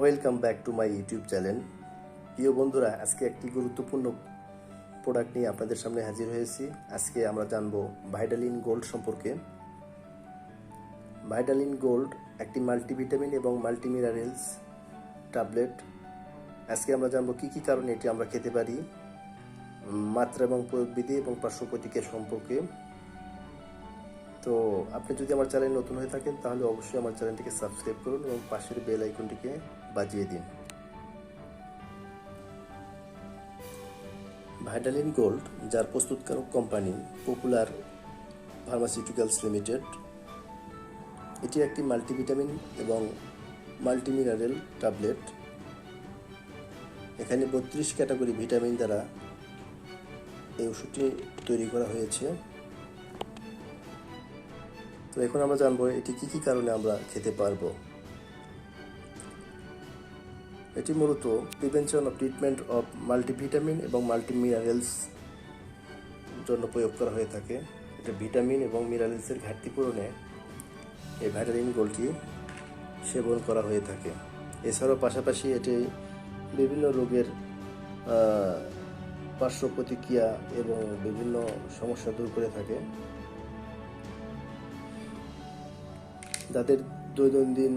Welcome back to my YouTube channel প্রিয় বন্ধুরা, আজকে একটি গুরুত্বপূর্ণ প্রোডাক্ট নিয়ে আপনাদের সামনে হাজির হয়েছি। আজকে আমরা জানব ভাইটালিন গোল্ড সম্পর্কে। ভাইটালিন গোল্ড একটি মাল্টিভিটামিন এবং মাল্টিমিনারেলস ট্যাবলেট আজকে আমরা জানব কী কী কারণে এটি আমরা খেতে পারি মাত্রা এবং প্রয়োগবিধি এবং পার্শ্ব প্রতিক্রিয়া সম্পর্কে। তো আপনি যদি আমার চ্যানেল নতুন হয়ে থাকেন, তাহলে অবশ্যই আমার চ্যানেলটিকে সাবস্ক্রাইব করুন এবং পাশের বেল আইকনটিকে বাজিয়ে দিন। ভাইটালিন গোল্ড যার প্রস্তুতকারক কোম্পানি পপুলার ফার্মাসিউটিক্যালস লিমিটেড এটি একটি মাল্টিভিটামিন এবং মাল্টিমিনারেল ট্যাবলেট এখানে বত্রিশ ক্যাটাগরি ভিটামিন দ্বারা এই ওষুধটি তৈরি করা হয়েছে। তো এখন আমরা জানব এটি কি কি কারণে আমরা খেতে পারব। এটি মূলত prevention of treatment of multivitamin এবং মাল্টিমিনারেলস জন্য প্রয়োগ করা হয়ে থাকে। এটা ভিটামিন এবং মিনারেলসের ঘাটতি পূরণে এই ভাইটামিন গোলটি সেবন করা হয়ে থাকে। এছাড়াও পাশাপাশি এটি বিভিন্ন রোগের পার্শ্ব প্রতিক্রিয়া এবং বিভিন্ন সমস্যা দূর করে থাকে। যাদের দৈনন্দিন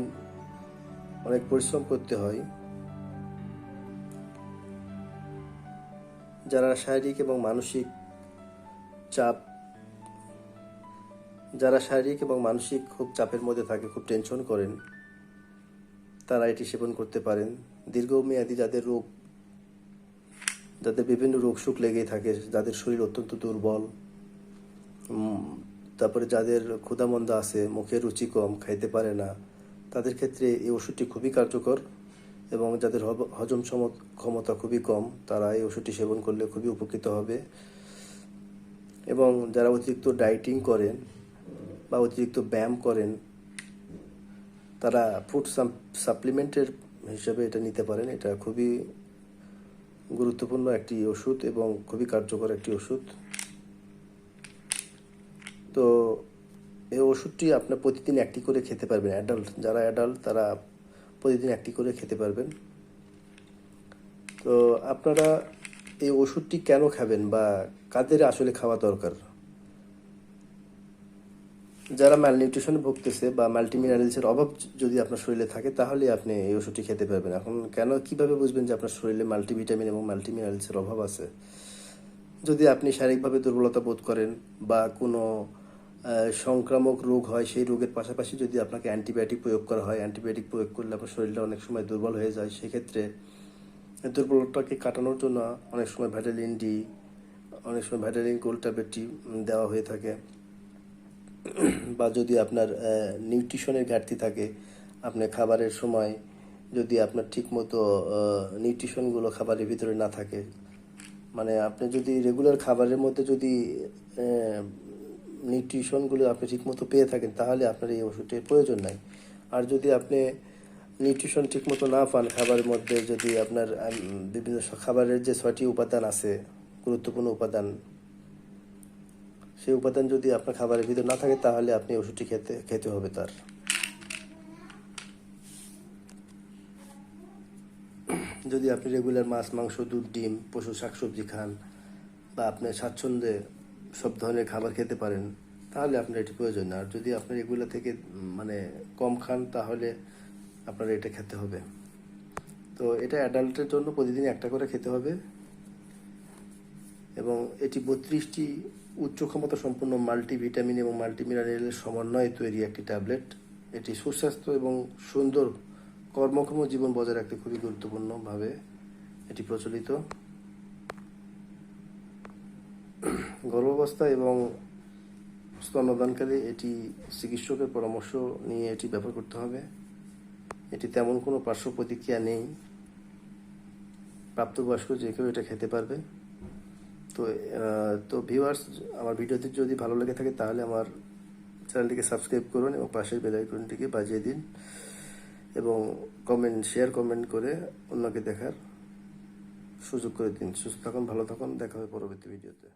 অনেক পরিশ্রম করতে হয়। যারা শারীরিক এবং মানসিক চাপ, যারা শারীরিক এবং মানসিক খুব চাপের মধ্যে থাকে, খুব টেনশন করেন, তারা এটি সেবন করতে পারেন। দীর্ঘমেয়াদী যাদের রোগ, যাদের বিভিন্ন রোগ সুখ লেগেই থাকে, যাদের শরীর অত্যন্ত দুর্বল তারপরে যাদের ক্ষুধামন্দা আছে মুখের রুচি কম, খাইতে পারে না, তাদের ক্ষেত্রে এই ওষুধটি খুবই কার্যকর এবং যাদের হজম ক্ষমতা খুবই কম, তারা এই ওষুধটি সেবন করলে খুবই উপকৃত হবে। এবং যারা অতিরিক্ত ডায়েটিং করেন বা অতিরিক্ত ব্যায়াম করেন, তারা ফুড সাপ্লিমেন্টের হিসাবে এটা নিতে পারেন। এটা খুবই গুরুত্বপূর্ণ একটি ওষুধ এবং খুবই কার্যকর একটি ওষুধ। তো এই ওষুধটি আপনার প্রতিদিন একটি করে খেতে পারবেন অ্যাডাল্ট যারা অ্যাডাল্ট তারা প্রতিদিন একটি করে খেতে পারবেন। তো আপনারা এই ওষুধটি কেন খাবেন বা কাদের আসলে খাওয়া দরকার? যারা ম্যালনিউট্রিশনে ভুগতেছে বা মাল্টিমিনারেলসের অভাব যদি আপনার শরীরে থাকে, তাহলে আপনি এই ওষুধটি খেতে পারবেন। এখন কেন, কীভাবে বুঝবেন যে আপনার শরীরে মাল্টিভিটামিন এবং মাল্টিমিনারেলসের অভাব আছে? যদি আপনি শারীরিকভাবে দুর্বলতা বোধ করেন বা কোনো সংক্রামক রোগ হয়, সেই রোগের পাশাপাশি যদি আপনাকে অ্যান্টিবায়োটিক প্রয়োগ করা হয়, অ্যান্টিবায়োটিক প্রয়োগ করলে আপনার শরীরটা অনেক সময় দুর্বল হয়ে যায়। সেক্ষেত্রে দুর্বলতাকে কাটানোর জন্য অনেক সময় ভ্যাটালিন ডি অনেক সময় ভ্যাটালিন গোল্ড ট্যাবলেটটি দেওয়া হয়ে থাকে। বা যদি আপনার নিউট্রিশনের ঘাটতি থাকে, আপনি খাবারের সময় যদি আপনার ঠিকমতো নিউট্রিশনগুলো খাবারের ভিতরে না থাকে মানে আপনি যদি রেগুলার খাবারের মধ্যে যদি নিউট্রিশনগুলো আপনি ঠিকমতো পেয়ে থাকেন, তাহলে আপনার এই ওষুধটির প্রয়োজন নাই। আর যদি আপনি নিউট্রিশন ঠিকমতো না পান, খাবারের মধ্যে যদি আপনার বিভিন্ন খাবারের যে ছয়টি উপাদান আছে, গুরুত্বপূর্ণ উপাদান, সেই উপাদান যদি আপনার খাবারের ভিতর না থাকে, তাহলে আপনি ওষুধটি খেতে খেতে হবে তার। যদি আপনি রেগুলার মাছ, মাংস, দুধ, ডিম, পশু, শাকসবজি খান, বা আপনি স্বাচ্ছন্দ্যে সব ধরনের খাবার খেতে পারেন, তাহলে আপনার এটি প্রয়োজন আর যদি আপনি এগুলো থেকে মানে কম খান, তাহলে আপনার এটা খেতে হবে। তো এটা অ্যাডাল্টের জন্য প্রতিদিন একটা করে খেতে হবে। এবং এটি বত্রিশটি উচ্চ ক্ষমতা সম্পন্ন মাল্টিভিটামিন এবং মাল্টিমিনারেলের সমন্বয়ে তৈরি একটি ট্যাবলেট এটি সুস্বাস্থ্য এবং সুন্দর কর্মক্ষম জীবন বজায় রাখতে খুবই গুরুত্বপূর্ণভাবে এটি প্রচলিত। গর্ভাবস্থা এবং স্তন্যদানকালে এটি চিকিৎসকের পরামর্শ নিয়ে এটি ব্যবহার করতে হবে। এটি তেমন কোনো পার্শ্ব প্রতিক্রিয়া নেই। প্রাপ্তবয়স্ক যে কেউ এটা খেতে পারবে। তো তো ভিউয়ার্স আমার ভিডিওটি যদি ভালো লেগে থাকে তাহলে আমার চ্যানেলটিকে সাবস্ক্রাইব করুন এবং পাশের বেল আইকনটিকে বাজিয়ে দিন এবং কমেন্ট শেয়ার কমেন্ট করে অন্যকে দেখার সুযোগ করে দিন। সুস্থ থাকুন, ভালো থাকুন, দেখা হবে পরবর্তী ভিডিওতে।